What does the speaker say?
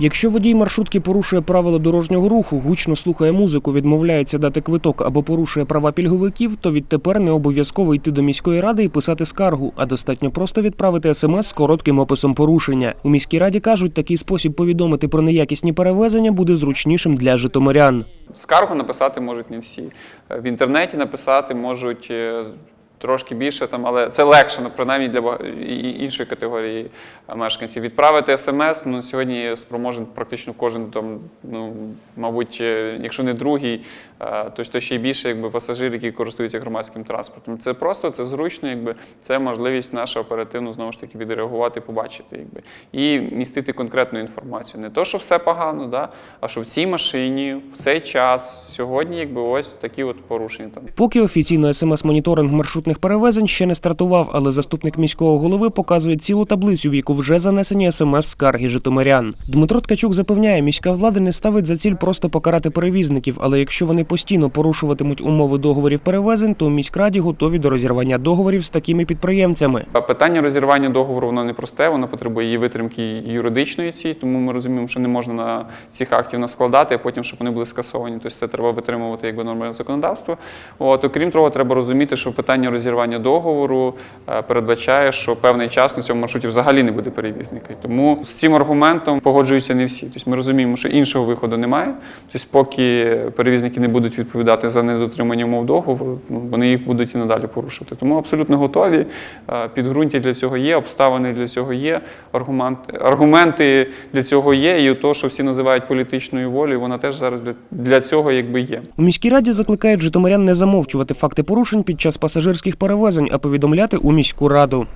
Якщо водій маршрутки порушує правила дорожнього руху, гучно слухає музику, відмовляється дати квиток або порушує права пільговиків, то відтепер не обов'язково йти до міської ради і писати скаргу, а достатньо просто відправити смс з коротким описом порушення. У міській раді кажуть, такий спосіб повідомити про неякісні перевезення буде зручнішим для житомирян. Скаргу написати можуть не всі. Е, В інтернеті написати можуть е, трошки більше, там, але це легше, ну, принаймні для іншої категорії мешканців. Відправити смс, ну, сьогодні спроможен практично кожен, там, ну, мабуть, е, якщо не другий, е, то, то ще й більше якби, пасажир, які користуються громадським транспортом. Це просто, це зручно, якби, це можливість наша оперативно знову ж таки відреагувати, побачити якби, і містити конкретну інформацію. Не то, що все погано, да, а що в цій машині, в цей час, сьогодні, якби ось такі от порушення там. Поки офіційно смс-моніторинг маршрутних перевезень ще не стартував, але заступник міського голови показує цілу таблицю, в яку вже занесені смс-скарги житомирян. Дмитро Ткачук запевняє, міська влада не ставить за ціль просто покарати перевізників, але якщо вони постійно порушуватимуть умови договорів перевезень, то міськраді готові до розірвання договорів з такими підприємцями. Питання розірвання договору воно не просте, воно потребує її витримки юридичної ці, тому ми розуміємо, що не можна на цих актів наскладати, а потім, щоб вони були скасовані. Тобто це треба витримувати якби норми законодавства. От, окрім того, треба розуміти, що питання розірвання договору е, передбачає, що певний час на цьому маршруті взагалі не буде перевізника. Тому з цим аргументом погоджуються не всі. Тобто ми розуміємо, що іншого виходу немає. Тобто, поки перевізники не будуть відповідати за недотримання умов договору, ну, вони їх будуть і надалі порушувати. Тому абсолютно готові. Е, Підґрунтя для цього є, обставини для цього є, аргументи, для цього є. І то, що всі називають політичною волею, вона теж зараз для цього якби є. У міській раді закликають житомирян не замовчувати факти порушень під час пасажирських перевезень, а повідомляти у міську раду.